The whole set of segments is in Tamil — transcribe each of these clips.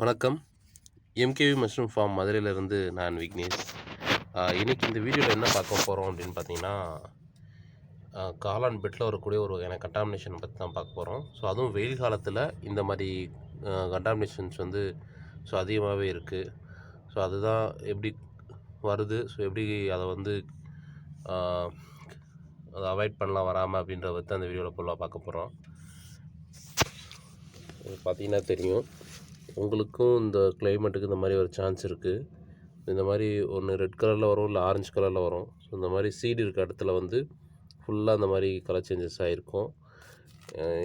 வணக்கம். எம்கேவி மஷ்ரூம் ஃபார்ம் மதுரையிலேருந்து நான் விக்னேஷ். இன்றைக்கி இந்த வீடியோவில் என்ன பார்க்க போகிறோம் அப்படின்னு பார்த்தீங்கன்னா காளான் பெட்டில் வரக்கூடிய ஒரு வகையான கண்டாமினேஷன் பற்றி தான் பார்க்க போகிறோம் ஸோ அதுவும் வெயில் காலத்தில் இந்த மாதிரி கண்டாமினேஷன்ஸ் வந்து ஸோ அதிகமாகவே இருக்குது ஸோ அதுதான் எப்படி வருது? ஸோ எப்படி அதை வந்து அதை அவாய்ட் பண்ணலாம் வராமல் அப்படின்றத பற்றி அந்த வீடியோவில் ஃபுல்லாக பார்க்க போகிறோம் பார்த்தீங்கன்னா தெரியும். உங்களுக்கும் இந்த கிளைமேட்டுக்கு இந்த மாதிரி ஒரு சான்ஸ் இருக்குது இந்த மாதிரி ஒன்று ரெட் கலரில் வரும் இல்லை ஆரஞ்சு கலரில் வரும். ஸோ இந்த மாதிரி சீடு இருக்க இடத்துல வந்து ஃபுல்லாக இந்த மாதிரி கலர் சேஞ்சஸ் ஆகிருக்கும்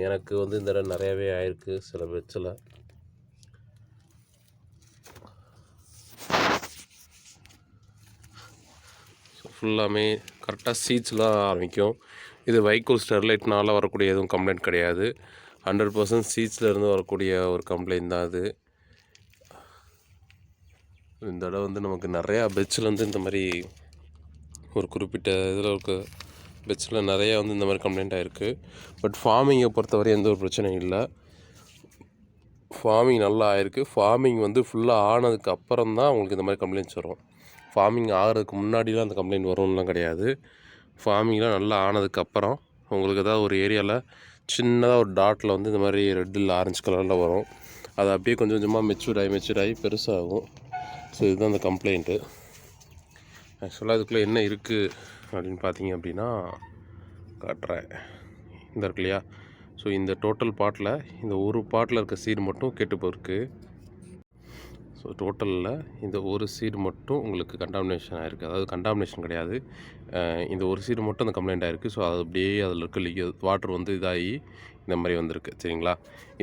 எனக்கு வந்து இந்த இடம் நிறையாவே ஆயிருக்கு சில பெட்ஸில் ஃபுல்லாமே கரெக்டாக சீட்ஸ்லாம் ஆரம்பிக்கும். இது வைக்கோல் ஸ்டெர்லைட்னால வரக்கூடிய எதுவும் கம்ப்ளைண்ட் கிடையாது. ஹண்ட்ரட் பர்சன்ட் சீட்ஸ்லேருந்து வரக்கூடிய ஒரு கம்ப்ளைண்ட் தான் அது. இந்த தடவை வந்து நமக்கு நிறையா பெட்ஸில் வந்து இந்த மாதிரி ஒரு குறிப்பிட்ட இதில் இருக்க. பெட்ஸில் நிறையா வந்து இந்த மாதிரி கம்ப்ளைண்ட் ஆகிருக்கு பட் ஃபார்மிங்கை பொறுத்தவரை எந்த ஒரு பிரச்சனையும் இல்லை. ஃபார்மிங் நல்லா ஆயிருக்கு. ஃபார்மிங் வந்து ஃபுல்லாக ஆனதுக்கு அப்புறம் தான் உங்களுக்கு இந்த மாதிரி கம்ப்ளைண்ட்ஸ் வரும். ஃபார்மிங் ஆகிறதுக்கு முன்னாடிலாம் அந்த கம்ப்ளைண்ட் வரும்லாம் கிடையாது. ஃபார்மிங்லாம் நல்லா ஆனதுக்கப்புறம் உங்களுக்கு ஏதாவது ஒரு ஏரியாவில் சின்னதாக ஒரு டாட்டில் வந்து இந்த மாதிரி ரெட் இல்லை ஆரஞ்சு கலரில் வரும். அது அப்படியே கொஞ்சம் கொஞ்சமாக மெச்சூர் ஆகி மெச்சூர் ஆகி பெருசாகும். ஸோ இதுதான் அந்த கம்ப்ளைண்ட்டு ஆக்சுவலாக இதுக்குள்ளே என்ன இருக்குது அப்படின்னு பார்த்தீங்க அப்படின்னா காட்டுறேன். இந்த இருக்கு இல்லையா? ஸோ இந்த டோட்டல் பாட்டில் இந்த ஒரு பாட்டில் இருக்க சீடு மட்டும் கெட்டு போயிருக்கு. ஸோ டோட்டலில் இந்த ஒரு சீடு மட்டும் உங்களுக்கு கண்டாமினேஷன் ஆகிருக்கு அதாவது கண்டாமினேஷன் கிடையாது. இந்த ஒரு சீடு மட்டும் அந்த கம்ப்ளைண்ட் ஆகிருக்கு ஸோ அது அப்படியே அதில் இருக்க லீக் வாட்டர் வந்து இதாகி இந்த மாதிரி வந்திருக்கு. சரிங்களா?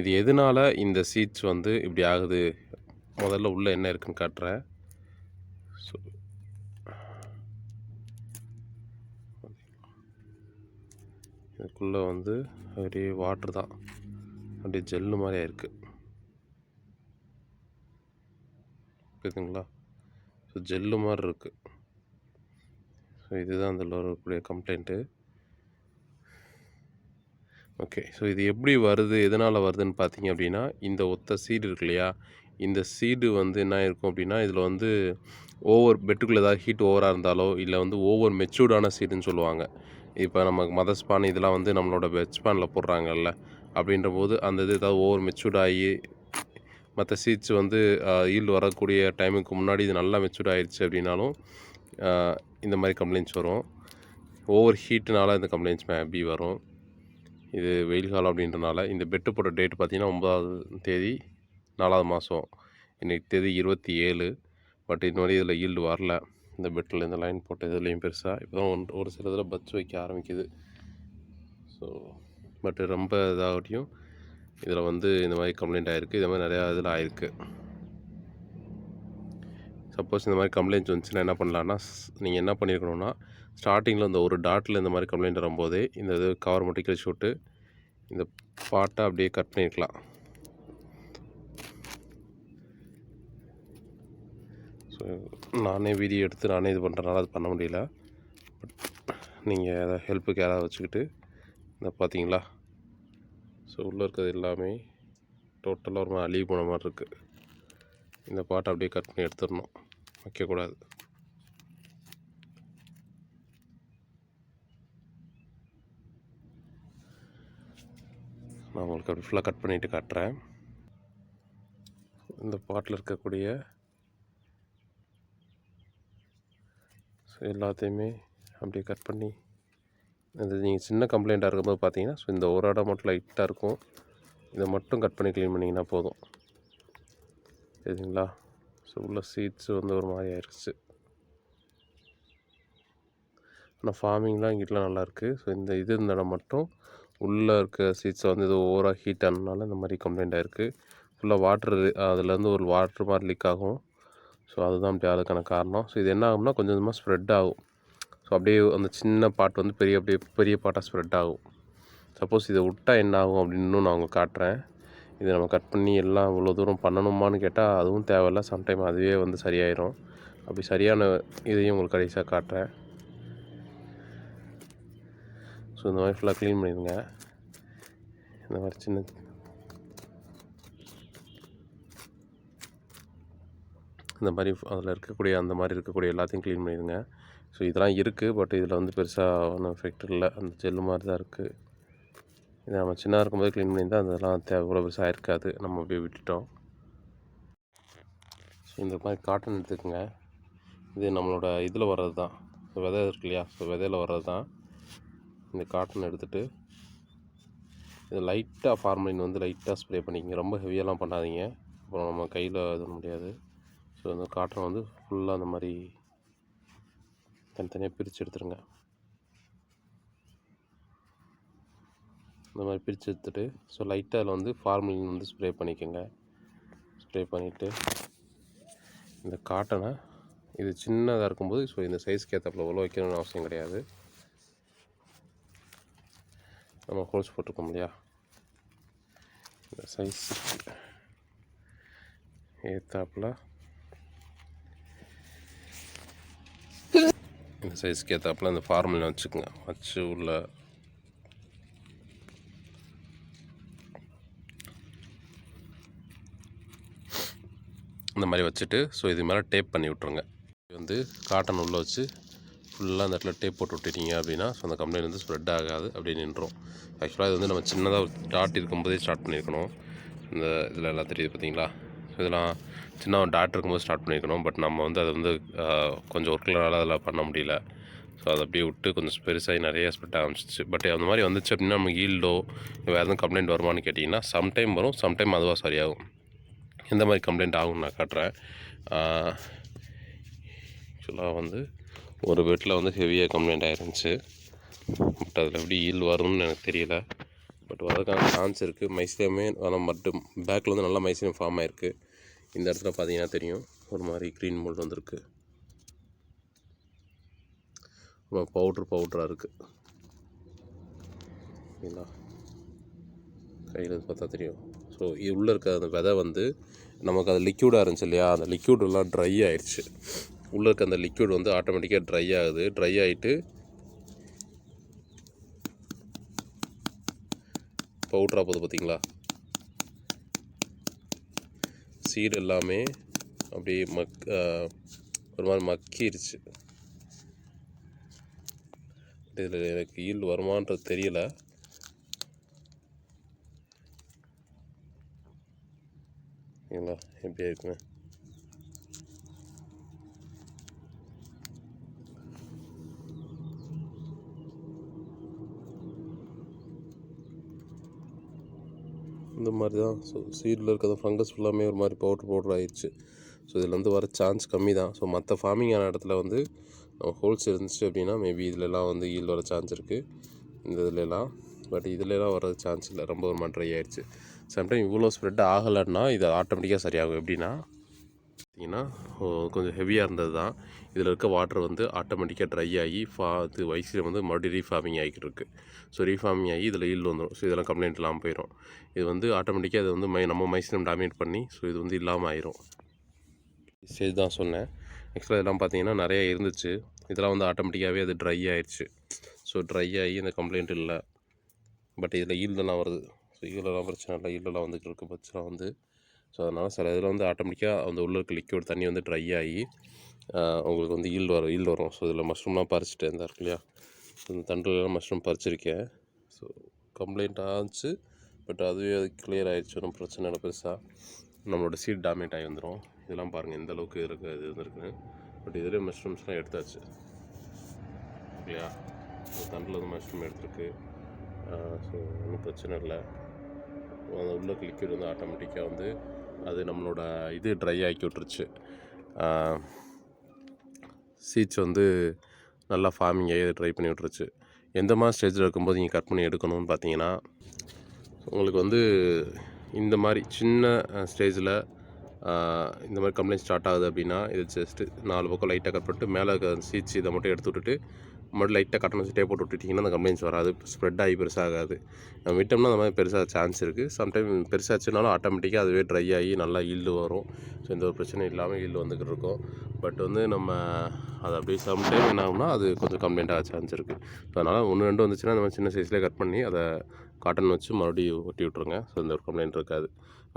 இது எதனால் இந்த சீட்ஸ் வந்து இப்படி ஆகுது? முதல்ல உள்ளே என்ன இருக்குன்னு காட்டுறேன் ஸோ இதுக்குள்ளே வந்து அப்படியே வாட்டர் தான். அப்படியே ஜெல்லு மாதிரி ஆயிருக்கு. புரியுதுங்களா ஸோ ஜெல்லு மாதிரி இருக்குது ஸோ இதுதான் அதில் வரக்கூடிய கம்ப்ளைண்ட்டு ஓகே ஸோ இது எப்படி வருது எதனால் வருதுன்னு பார்த்தீங்க அப்படின்னா இந்த ஒத்த சீடு இருக்கு இல்லையா? இந்த சீடு வந்து என்ன இருக்கும் அப்படின்னா இதில் வந்து ஓவர் பெட்டுக்குள்ளே ஏதாவது ஹீட் ஓவராக இருந்தாலோ இல்லை வந்து ஓவர் மெச்சூர்டான சீடுன்னு சொல்லுவாங்க. இப்போ நமக்கு மதஸ்பான் இதெல்லாம் வந்து நம்மளோட வெஜ்பானில் போடுறாங்கல்ல அப்படின்ற போது அந்த இது ஏதாவது ஓவர் மெச்சூர்ட் ஆகி மற்ற சீட்ஸ் வந்து ஈல்டு வரக்கூடிய டைமுக்கு முன்னாடி இது நல்லா மெச்சூர்ட் ஆயிடுச்சு அப்படின்னாலும் இந்த மாதிரி கம்ப்ளைண்ட்ஸ் வரும். ஓவர் ஹீட்டுனால இந்த கம்ப்ளைண்ட்ஸ் மேபி வரும். இது வெயில் காலம் அப்படின்றனால இந்த பெட்டு போட்ட டேட் பார்த்திங்கன்னா ஒன்பதாவது தேதி நாலாவது மாதம் இன்றைக்கி தேதி இருபத்தி ஏழு. பட் இந்த மாதிரி இதில் ஈல்டு வரல. இந்த பெட்டில் இந்த லைன் போட்ட இதுலேயும் பெருசாக இப்போ தான் ஒன் ஒரு சில இதில் பட்ஸ் வைக்க ஆரம்பிக்குது. ஸோ பட் ரொம்ப இதாகட்டியும் இதில் வந்து இந்த மாதிரி கம்ப்ளைண்ட் ஆகிருக்கு இது மாதிரி நிறையா இதில் ஆயிருக்கு. சப்போஸ் இந்த மாதிரி கம்ப்ளைண்ட்ஸ் வந்துச்சுன்னா என்ன பண்ணலான்னா நீங்கள் என்ன பண்ணியிருக்கணும்னா ஸ்டார்டிங்கில் இந்த ஒரு டாட்டில் இந்த மாதிரி கம்ப்ளைண்ட் வரும்போதே இந்த இது கவர் மட்டும் கிழிச்சு விட்டு இந்த பாட்டை அப்படியே கட் பண்ணியிருக்கலாம் ஸோ நானே வீடியோ எடுத்து நானே இது பண்ணுறனால அது பண்ண முடியல. பட் நீங்கள் அதை ஹெல்ப்புக்கு யாராவது வச்சுக்கிட்டு இந்த பார்த்தீங்களா? ஸோ உள்ளே இருக்கிறது எல்லாமே டோட்டலாக ஒரு மாதிரி அழிவு போன மாதிரி இருக்குது இந்த பாட்டை அப்படியே கட் பண்ணி எடுத்துடணும். வைக்கக்கூடாது. நான் உங்களுக்கு அப்படி ஃபுல்லாக கட் பண்ணிவிட்டு காட்டுறேன். இந்த பாட்டில் இருக்கக்கூடிய ஸோ எல்லாத்தையுமே அப்படியே கட் பண்ணி இது நீங்கள் சின்ன கம்ப்ளைண்ட்டாக இருக்கும்போது பார்த்தீங்கன்னா ஸோ இந்த ஒரு இடம் மட்டும் லைட்டாக இருக்கும். இதை மட்டும் கட் பண்ணி க்ளீன் பண்ணிங்கன்னா போதும். சரிங்களா? ஸோ உள்ள சீட்ஸ் வந்து ஒரு மாதிரி ஆயிடுச்சு ஆனால் ஃபார்மிங்லாம் இங்கிட்டலாம் நல்லாயிருக்கு ஸோ இந்த இது இந்த இடம் மட்டும் உள்ளே இருக்க சீட்ஸை வந்து இது ஓவராக ஹீட் ஆனதுனால இந்த மாதிரி கம்ப்ளைண்ட் ஆயிருக்கு. ஃபுல்லாக வாட்ரு அதுலேருந்து ஒரு வாட்ரு மாதிரி லீக் ஆகும். ஸோ அதுதான் அப்படி அதுக்கான காரணம். ஸோ இது என்ன ஆகும்னா கொஞ்சம் கொஞ்சமாக ஸ்ப்ரெட் ஆகும். ஸோ அப்படியே அந்த சின்ன பாட்டு வந்து பெரிய அப்படியே பெரிய பாட்டாக ஸ்ப்ரெட் ஆகும். சப்போஸ் இதை விட்டால் என்ன ஆகும் அப்படின்னு இன்னும் நான் உங்களுக்கு காட்டுறேன். இதை நம்ம கட் பண்ணி எல்லாம் இவ்வளோ தூரம் பண்ணணுமான்னு கேட்டால் அதுவும் தேவையில்ல. சம்டைம் அதுவே வந்து சரியாயிரும். அப்படி சரியான இதையும் உங்களுக்கு கடைசியாக காட்டுறேன். ஸோ இந்த மாதிரி ஃபுல்லாக க்ளீன் பண்ணிடுங்க. இந்த மாதிரி சின்ன இந்த மாதிரி அதில் இருக்கக்கூடிய அந்த மாதிரி இருக்கக்கூடிய எல்லாத்தையும் க்ளீன் பண்ணிடுங்க. ஸோ இதெல்லாம் இருக்குது பட் இதில் வந்து பெருசாக ஒன்றும் எஃபெக்ட் இல்லை. அந்த ஜெல்லு மாதிரி தான் இருக்குது இதை நம்ம சின்னதாக இருக்கும்போது க்ளீன் பண்ணியிருந்தால் அதெல்லாம் தேவை இவ்வளோ பெருசாக இருக்காது. நம்ம அப்படியே விட்டுட்டோம். ஸோ இந்த மாதிரி காட்டன் எடுத்துக்கோங்க. இது நம்மளோட இதில் வர்றது தான் ஸோ விதை இருக்கு இல்லையா? ஸோ விதையில் வர்றது தான் இந்த காட்டன் எடுத்துகிட்டு இது லைட்டாக ஃபார்மலின் வந்து லைட்டாக ஸ்ப்ரே பண்ணிக்கங்க. ரொம்ப ஹெவியெல்லாம் பண்ணாதீங்க. அப்புறம் நம்ம கையில் இது முடியாது. ஸோ இந்த காட்டன் வந்து ஃபுல்லாக அந்த மாதிரி தனித்தனியாக பிரித்து எடுத்துருங்க. இந்த மாதிரி பிரித்து எடுத்துட்டு ஸோ லைட்டாக அதில் வந்து ஃபார்மலின் வந்து ஸ்ப்ரே பண்ணிக்கோங்க. ஸ்ப்ரே பண்ணிவிட்டு இந்த காட்டனை இது சின்னதாக இருக்கும்போது ஸோ இந்த சைஸ்க்கு ஏற்றப்பில் உள்ள வைக்கணும்னு அவசியம் கிடையாது. நம்ம ஹோல்ஸ் போட்டிருக்கோம் இல்லையா? இந்த சைஸ் ஏற்றாப்புல இந்த சைஸ்க்கு ஏற்றாப்புல இந்த ஃபார்முலா வச்சுக்கோங்க. வச்சு உள்ள இந்த மாதிரி வச்சுட்டு ஸோ இது மேலே டேப் பண்ணி விட்ருங்க இது வந்து காட்டன் உள்ளே வச்சு ஃபுல்லாக அந்த இடத்துல டேப் போட்டு விட்டுட்டீங்க அப்படின்னா ஸோ அந்த கம்ப்ளைண்ட் வந்து ஸ்ப்ரெட் ஆகாது அப்படின்னு நின்றோம் ஆக்சுவலாக இது வந்து நம்ம சின்னதாக டாட் இருக்கும்போதே ஸ்டார்ட் பண்ணியிருக்கணும் இந்த இதில் எல்லாம் தெரியுது பார்த்தீங்களா? இதெல்லாம் சின்ன ஒரு டாட் இருக்கும்போது ஸ்டார்ட் பண்ணியிருக்கணும் பட் நம்ம வந்து அதை வந்து கொஞ்சம் ஒர்க்கில் அதில் பண்ண முடியல. ஸோ அதை அப்படியே விட்டு கொஞ்சம் பெருசாகி நிறைய ஸ்பெட் ஆரம்பிச்சிச்சு. பட் அந்த மாதிரி வந்துச்சு அப்படின்னா நம்ம ஈல்டோ வேறு எதுவும் கம்ப்ளைண்ட் வருமான்னு கேட்டிங்கன்னா சம்டைம் வரும். சம்டைம் அதுவாக சரியாகும். எந்த மாதிரி கம்ப்ளைண்ட் ஆகும் நான் காட்டுறேன். ஆக்சுவலாக வந்து ஒரு பெட்டில் வந்து ஹெவியாக கம்ப்ளைண்ட் ஆயிருந்துச்சு. பட் அதில் எப்படி ஈல் வரும்னு எனக்கு தெரியல. பட் வரதுக்கான சான்ஸ் இருக்குது மைசிலியமே ஆனால் மட்டும் பேக்கில் வந்து நல்லா மைசிலியம் ஃபார்ம் ஆகிருக்கு இந்த இடத்துல பார்த்தீங்கன்னா தெரியும். ஒரு மாதிரி க்ரீன் மோல்டு வந்திருக்கு. பவுட்ரு பவுட்ராக இருக்குது சரிங்களா கையில் பார்த்தா தெரியும். ஸோ இது உள்ளே இருக்க அந்த விதை வந்து நமக்கு அது லிக்யூடாக இருந்துச்சு இல்லையா? அந்த லிக்யூடெல்லாம் ட்ரை ஆயிடுச்சு. உள்ளே இருக்க அந்த லிக்யூட் வந்து ஆட்டோமேட்டிக்காக ட்ரை ஆகுது. ட்ரை ஆகிட்டு பவுட்ராக போகுது பார்த்தீங்களா சீடு எல்லாமே அப்படியே மக் ஒரு மாதிரி மக்கிருச்சு. இதில் எனக்கு ஈல்டு வருமானது தெரியல. சரிங்களா எப்படி இருக்குங்க இந்த மாதிரி தான். ஸோ சீடில் இருக்கிற ஃபங்கஸ் ஃபுல்லாமே ஒரு மாதிரி பவுட்ரு பவுட்ரு ஆயிடுச்சு ஸோ இதில் வந்து வர சான்ஸ் கம்மி தான். ஸோ மற்ற ஃபார்மிங்கான இடத்துல வந்து ஹோல்ஸ் இருந்துச்சு அப்படின்னா மேபி இதிலலாம் வந்து ஈல் வர சான்ஸ் இருக்குது இந்த இதுலலாம் பட் இதுலலாம் வர சான்ஸ் இல்லை. ரொம்ப ஒரு மாதிரி ஆயிடுச்சு சம்டைம் இவ்வளோ ஸ்ப்ரெட் ஆகலைன்னா இது ஆட்டோமேட்டிக்காக சரியாகும். எப்படின்னா பார்த்தீங்கன்னா கொஞ்சம் ஹெவியாக இருந்தது தான் இதில் இருக்க வாட்டர் வந்து ஆட்டோமேட்டிக்காக ட்ரை ஆகி ஃபா இது வயசில் வந்து மறுபடியும் ரீஃபார்மிங் ஆகிட்டு இருக்குது ஸோ ரீஃபார்மிங் ஆகி இதில் ஈல் வந்துடும் ஸோ இதெல்லாம் கம்ப்ளைண்ட் இல்லாமல் போயிடும் இது வந்து ஆட்டோமேட்டிக்காக இது வந்து மை நம்ம மைசினம் டாமினேட் பண்ணி ஸோ இது வந்து இல்லாமல் ஆயிரும். ஸ்டேஜ் தான் சொன்னேன் ஆக்சுவலாக இதெல்லாம் பார்த்தீங்கன்னா நிறைய இருந்துச்சு. இதெல்லாம் வந்து ஆட்டோமேட்டிக்காகவே அது ட்ரை ஆயிடுச்சு. ஸோ ட்ரை ஆகி இந்த கம்ப்ளைண்ட் இல்லை. பட் இதில் ஈல்டெல்லாம் வருது. ஸோ ஈலெல்லாம் பிரச்சனை இல்லை. ஈலெல்லாம் வந்துட்டு இருக்க பட்சம் வந்து ஸோ அதனால் சில இதில் வந்து ஆட்டோமேட்டிக்காக அந்த உள்ள இருக்க லிக்யூட் தண்ணி வந்து ட்ரை ஆகி உங்களுக்கு வந்து ஈல்டு வரும் ஈல்டு வரும். ஸோ இதில் மஷ்ரூம்லாம் பறிச்சுட்டு இருந்தா இருக்கு இல்லையா? இந்த தண்டுலாம் மஷ்ரூம் பறிச்சிருக்கேன். ஸோ கம்ப்ளைண்ட் ஆச்சு பட் அதுவே அது கிளியர் ஆகிடுச்சு ஒன்றும் பிரச்சனை இல்லை பெருசாக நம்மளோட சீட் டேமேஜ் ஆகி வந்துடும் இதெல்லாம் பாருங்கள் எந்த அளவுக்கு இருக்கு இது இருந்திருக்குன்னு பட் இதிலே மஷ்ரூம்ஸ்லாம் எடுத்தாச்சு. இல்லையா? தண்டில் வந்து மஷ்ரூம் எடுத்துருக்கு. ஸோ ஒன்றும் பிரச்சனை இல்லை. அந்த உள்ள லிக்விட் வந்து ஆட்டோமேட்டிக்காக வந்து அது நம்மளோட இது ட்ரை ஆக்கி விட்டுருச்சு. சீட்ஸ் வந்து நல்லா ஃபார்மிங் ஆகி ட்ரை பண்ணி விட்டுருச்சு. எந்த மாதிரி ஸ்டேஜில் இருக்கும்போது நீங்கள் கட் பண்ணி எடுக்கணும்னு பார்த்தீங்கன்னா உங்களுக்கு வந்து இந்த மாதிரி சின்ன ஸ்டேஜில் இந்த மாதிரி கம்ப்ளைண்ட் ஸ்டார்ட் ஆகுது அப்படின்னா இது ஜஸ்ட்டு நாலு பக்கம் லைட்டாக கட் பண்ணிட்டு மேலே இருக்க சீட்ஸ் இதை மட்டும் எடுத்து விட்டுட்டு மறுபடியும் லைட்டாக கட்டணம் வச்சு டேப் போட்டு விட்டுட்டிங்கன்னா அந்த கம்ப்ளைண்ட்ஸ் வராது ஸ்ப்ரெட் ஆகி பெருசாகாது. நம்ம விட்டோம்னா அந்த மாதிரி பெருசாக சான்ஸ் இருக்குது சம்டைம் பெருசாச்சுனாலும் ஆட்டோமேட்டிக்காக அதுவே ட்ரை ஆகி நல்லா ஈல்டு வரும். ஸோ எந்த ஒரு பிரச்சனையும் இல்லாமல் ஈல்டு வந்துக்கிட்டு இருக்கும். பட் வந்து நம்ம அது அப்படியே சம்டைம் என்ன ஆகும்னா அது கொஞ்சம் கம்ப்ளைண்ட் ஆக சான்ஸ் இருக்குது ஸோ அதனால் ஒன்று ரெண்டு வந்துச்சுன்னா இந்த மாதிரி சின்ன சைஸ்லேயே கட் பண்ணி அதை காட்டன் வச்சு மறுபடியும் ஒட்டி விட்ருங்க ஸோ இந்த ஒரு கம்ப்ளைண்ட் இருக்காது.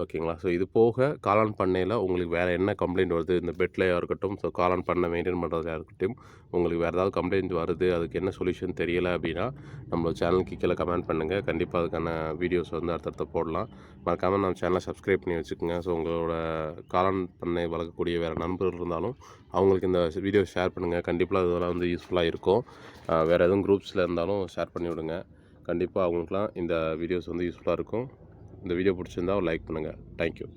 ஓகேங்களா? ஸோ இது போக காளான் பண்ணையில் உங்களுக்கு வேறு என்ன கம்ப்ளைண்ட் வருது? இந்த பெட்லையாக இருக்கட்டும் ஸோ காளான் பண்ணை மெயின்டைன் பண்ணுறதா இருக்கட்டும் உங்களுக்கு வேறு ஏதாவது கம்ப்ளைண்ட் வருது? அதுக்கு என்ன சொல்யூஷன் தெரியலை அப்படின்னா நம்ம சேனலுக்கு கீழே கமெண்ட் பண்ணுங்கள் கண்டிப்பாக அதுக்கான வீடியோஸ் வந்து அடுத்தடுத்து போடலாம். மறக்காமல் நம்ம சேனலை சப்ஸ்கிரைப் பண்ணி வச்சுக்கோங்க. ஸோ உங்களோட காளான் பண்ணை வளர்க்கக்கூடிய வேறு நண்பர்கள் இருந்தாலும் அவங்களுக்கு இந்த வீடியோ ஷேர் பண்ணுங்கள் கண்டிப்பாக அதெல்லாம் வந்து யூஸ்ஃபுல்லாக இருக்கும். வேறு எதுவும் குரூப்ஸில் இருந்தாலும் ஷேர் பண்ணி விடுங்க கண்டிப்பாக அவங்களுக்குலாம் இந்த வீடியோஸ் வந்து யூஸ்ஃபுல்லாக இருக்கும். இந்த வீடியோ பிடிச்சிருந்தா ஒரு லைக் பண்ணுங்கள் தேங்க்யூ